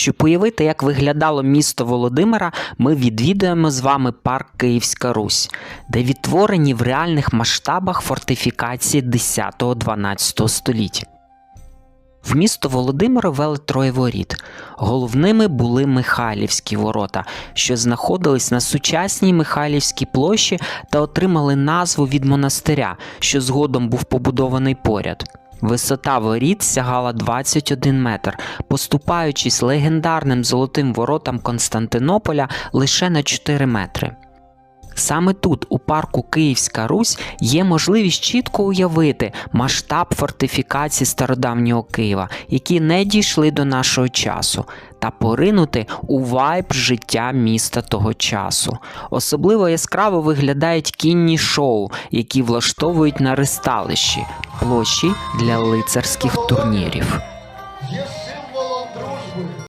Щоб уявити, як виглядало місто Володимира, ми відвідуємо з вами парк Київська Русь, де відтворені в реальних масштабах фортифікації 10-12 століть. В місто Володимира вели троє воріт. Головними були Михайлівські ворота, що знаходились на сучасній Михайлівській площі та отримали назву від монастиря, що згодом був побудований поряд. Висота воріт сягала 21 метр, поступаючись легендарним золотим воротам Константинополя лише на 4 метри. Саме тут, у парку Київська Русь, є можливість чітко уявити масштаб фортифікацій стародавнього Києва, які не дійшли до нашого часу, та поринути у вайб життя міста того часу. Особливо яскраво виглядають кінні шоу, які влаштовують на ристалищі, площі для лицарських турнірів.